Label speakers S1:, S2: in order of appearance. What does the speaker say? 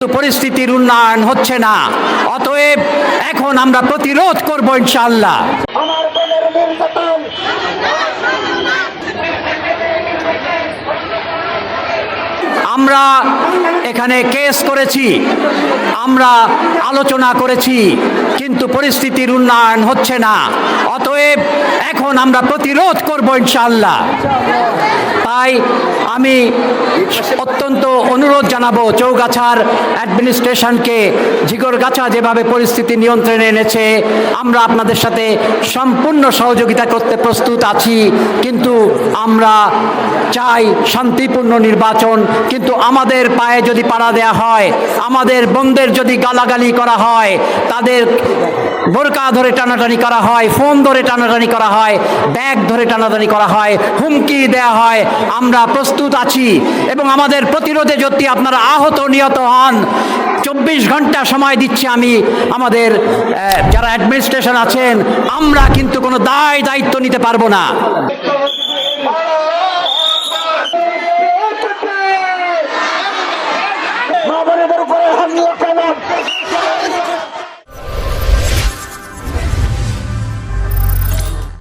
S1: পরিস্থিতির উন্নয়ন হচ্ছে না। অতএব এখন আমরা প্রতিরোধ করব
S2: নির্যাতন
S1: আমরা এখানে কেস করেছি আমরা আলোচনা করেছি কিন্তু পরিস্থিতির উন্নয়ন হচ্ছে না। অতএব এখন আমরা প্রতিরোধ করব ইনশাল্লাহ তাই আমি অত্যন্ত অনুরোধ জানাব, চৌগাছার অ্যাডমিনিস্ট্রেশনকে ঝিগরগাছা যেভাবে পরিস্থিতি নিয়ন্ত্রণে এনেছে, আমরা আপনাদের সাথে সম্পূর্ণ সহযোগিতা করতে প্রস্তুত আছি, কিন্তু আমরা চাই শান্তিপূর্ণ নির্বাচন, কিন্তু আমাদের পায়ে যদি পাড়া দেয়া হয়, আমাদের বোনদের যদি গালাগালি করা হয়, তাদের বোরকা ধরে টানাটানি করা হয়, ফোন ধরে টানাটানি করা হয়, ব্যাগ ধরে টানাটানি করা হয়, হুমকি দেয়া হয়। আমরা প্রস্তুত আছি এবং আমাদের প্রতিরোধে যদি আপনারা আহত নিহত হন, চব্বিশ ঘণ্টা সময় দিচ্ছি আমি আমাদের যারা অ্যাডমিনিস্ট্রেশন আছেন, আমরা কিন্তু কোনো দায় দায়িত্ব নিতে পারব না।